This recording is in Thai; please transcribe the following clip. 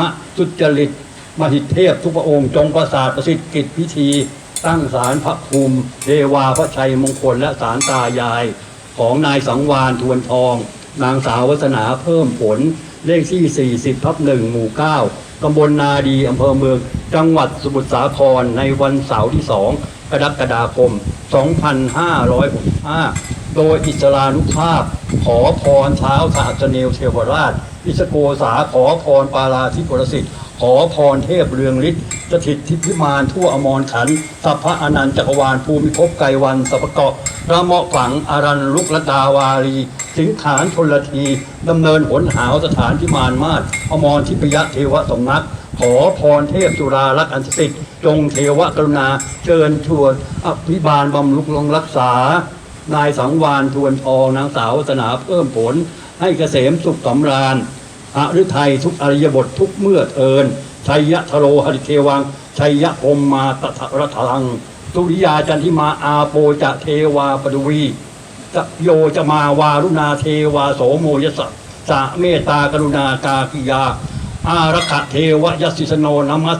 มะสุจริตมหิเทพทุกพระองค์จงประสาทประสิทธิ์กิจพิธี ตั้งศาลพระภูมิเทวาพระชัยมงคลและศาลตายาย ของนายสังวานทวนทอง นางสาววัฒนาเพิ่มผล เลขที่ 40ทับหนึ่งหมู่ 9ตำบลนาดีอำเภอเมือง จังหวัดสมุทรสาครในวันเสาร์ที่ 2 กรกฎาคม 2565 โดยอิสรานุภาพ ขอพรเท้าสาสเนวเทวราช อิสโกษาขอพรปาราธิปรสิทธิ์ ขอพรเทพเรืองฤทธิ์สถิตทิพิมานทั่วอมรขันสัพพะอนันต์จักรวาลภูมิภพไกวันสัพเกาะระเมาะฝังอารันลุกลดาวารี สิงขานชนลทีดำเนินหนหาวสถานพิมานมาศอมรทิพยเทวสำนักขอพรเทพจุฬาลักษณ์อันสิทธิ์จงเทวกรุณาเชิญชวนอภิบาลบำรุงลงรักษา นายสังวานทวนทองนางสาววัฒนาเพิ่มผล ให้เกษมสุขสำราญอฤทัยทุกอริยบททุกเมื่อเทินชัยยะทโรหริเทวังชัยยะพมมาตถรัทังสุริยาจันทิมาอาโปจะเทวาปดวีจะโยจะมาวารุณาเทวาโสโมยสะสะเมตตากรุณากากิยา อารักขเทวยสิสโนนมัส